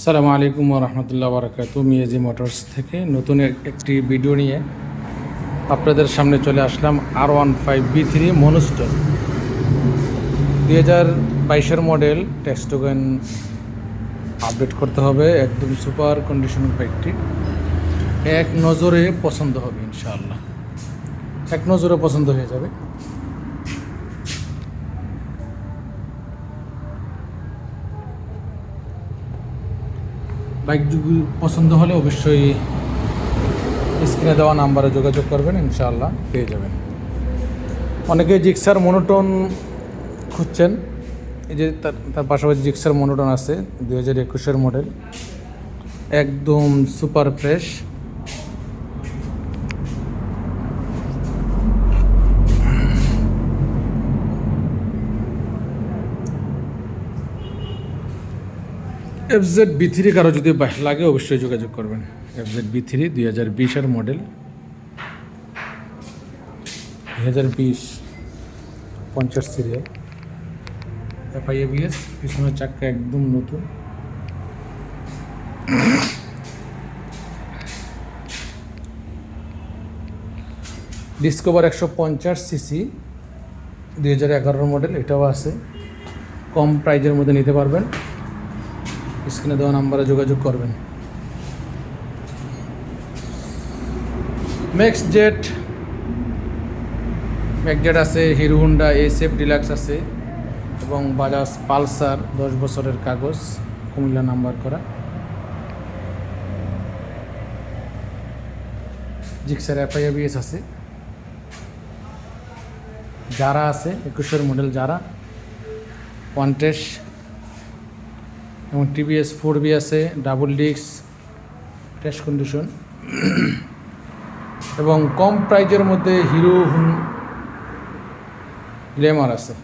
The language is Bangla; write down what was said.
আসসালামু আলাইকুম রহমতুল্লাহ বারাকাতু মিয়াজি মোটরস থেকে নতুন একটি ভিডিও নিয়ে আপনাদের সামনে চলে আসলাম আর one five B three monster দুই হাজার বাইশের মডেল, টেক্সটোগেন আপডেট করতে হবে, একদম সুপার কন্ডিশন বাইকটি এক নজরে পছন্দ হবে ইনশাআল্লাহ। এক নজরে পছন্দ হয়ে যাবে। বাইক পছন্দ হলে অবশ্যই স্ক্রিনে দেওয়া নাম্বারে যোগাযোগ করবেন, ইনশাআল্লাহ পেয়ে যাবেন। অনেকে জিক্সার মনোটন খুঁজছেন, এই যে তার তার পাশাপাশি জিক্সার মনোটন আছে দু হাজার একুশের মডেল। একদম super fresh. FZ B three কারও যদি লাগে, অবশ্যই যোগাযোগ করবেন। এফজেড বি থ্রি দুই হাজার বিশের মডেল দুই হাজার বিশ পঞ্চাশ সিরিয়াল এফআইএবিএস পিছনের চাক্কা একদম নতুন। ডিসকভার একশো পঞ্চাশ সিসি দুই হাজার এগারোর মডেল এটাও আছে। কম প্রাইজের মধ্যে নিতে পারবেন। স্ক্রিনে দেওয়া নাম্বারে যোগাযোগ করবেন। ম্যাক্স জেট ম্যাক্স জেট আছে হিরো হুন্ডা এসএফ ডিলাক্স আছে এবং বাজাজ পালসার দশ বছরের কাগজ, কুমিল্লা নাম্বার করা। জিক্সার এফআইএবিএস আছে। যারা আছে, একুশের মডেল যারা ওয়ান্টেস এবং টিভিএস ফোর বি আছে, ডাবল ডিস্ক ক্র্যাশ কন্ডিশন। এবং কম প্রাইজের মধ্যে হিরো গ্ল্যামার আছে।